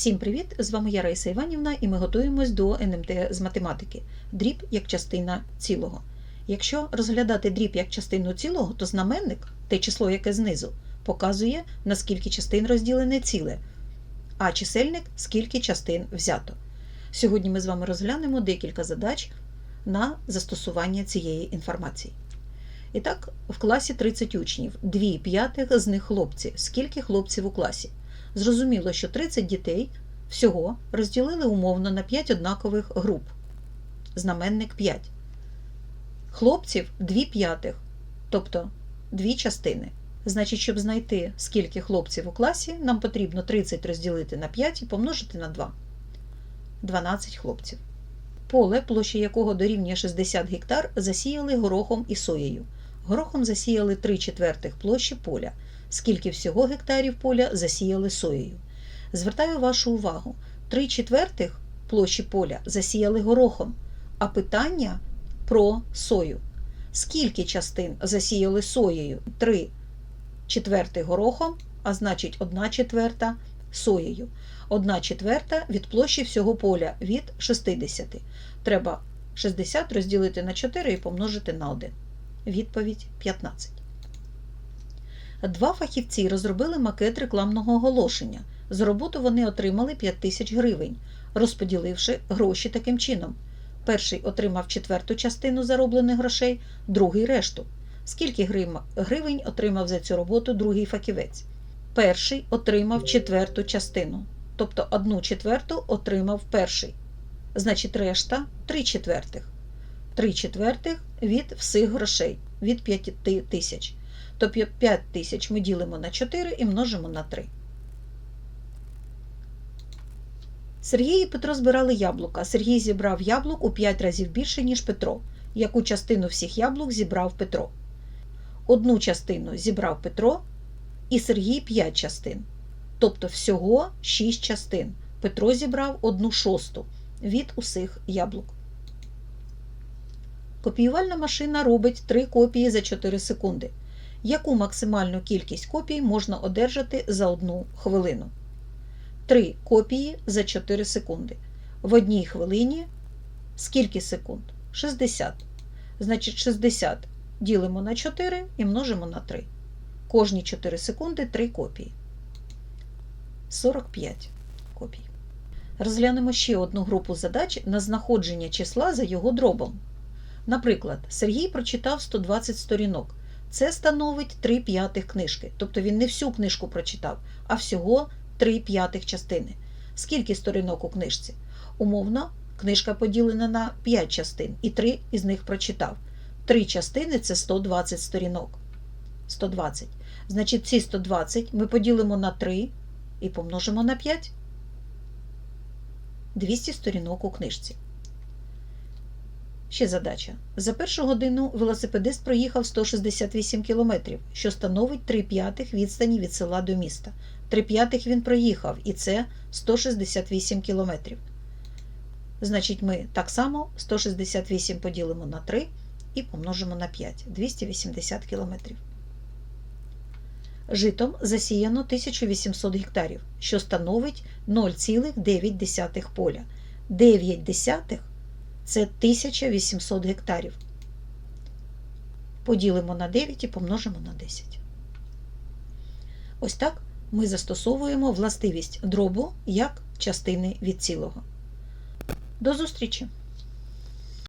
Всім привіт! З вами я Раїса Іванівна, і ми готуємось до НМТ з математики. Дріб як частина цілого. Якщо розглядати дріб як частину цілого, то знаменник, те число, яке знизу, показує, на скільки частин розділене ціле, а чисельник скільки частин взято. Сьогодні ми з вами розглянемо декілька задач на застосування цієї інформації. І так, в класі 30 учнів, 2 п'ятих з них хлопці. Скільки хлопців у класі? Зрозуміло, що 30 дітей всього розділили умовно на 5 однакових груп. Знаменник 5. Хлопців 2 п'ятих, тобто 2 частини. Значить, щоб знайти, скільки хлопців у класі, нам потрібно 30 розділити на 5 і помножити на 2. 12 хлопців. Поле, площа якого дорівнює 60 гектар, засіяли горохом і соєю. Горохом засіяли 3 четвертих площі поля. Скільки всього гектарів поля засіяли соєю. Звертаю вашу увагу: 3 четвертих площі поля засіяли горохом, а питання про сою. Скільки частин засіяли соєю? 3 четвертих горохом, а значить 1 четверта соєю. 1 четверта від площі всього поля від 60. Треба 60 розділити на 4 і помножити на 1. Відповідь 15. Два фахівці розробили макет рекламного оголошення. За роботу вони отримали 5 тисяч гривень, розподіливши гроші таким чином. Перший отримав четверту частину зароблених грошей, другий решту. Скільки гривень отримав за цю роботу другий фахівець? Перший отримав четверту частину, тобто одну четверту отримав перший. Значить, решта 3 четвертих. 3 четвертих від всіх грошей, від 5 тисяч. То 5 тисяч ми ділимо на 4 і множимо на 3. Сергій і Петро збирали яблука. Сергій зібрав яблук у 5 разів більше, ніж Петро. Яку частину всіх яблук зібрав Петро? Одну частину зібрав Петро і Сергій 5 частин. Тобто всього 6 частин. Петро зібрав одну шосту від усіх яблук. Копіювальна машина робить 3 копії за 4 секунди. Яку максимальну кількість копій можна одержати за одну хвилину? 3 копії за 4 секунди. В одній хвилині скільки секунд? 60. Значить, 60 ділимо на 4 і множимо на 3. Кожні 4 секунди 3 копії. 45 копій. Розглянемо ще одну групу задач на знаходження числа за його дробом. Наприклад, Сергій прочитав 120 сторінок. Це становить 3 п'ятих книжки. Тобто він не всю книжку прочитав, а всього 3 п'ятих частини. Скільки сторінок у книжці? Умовно, книжка поділена на 5 частин, і 3 із них прочитав. 3 частини це 120 сторінок. 120. Значить, ці 120 ми поділимо на 3 і помножимо на 5. 200 сторінок у книжці. Ще задача. За першу годину велосипедист проїхав 168 кілометрів, що становить 3 п'ятих відстані від села до міста. 3 п'ятих він проїхав, і це 168 кілометрів. Значить, ми так само 168 поділимо на 3 і помножимо на 5 280 кілометрів. Житом засіяно 1800 гектарів, що становить 0,9 поля. 9 десятих це 1800 гектарів. Поділимо на 9 і помножимо на 10. Ось так ми застосовуємо властивість дробу як частини від цілого. До зустрічі!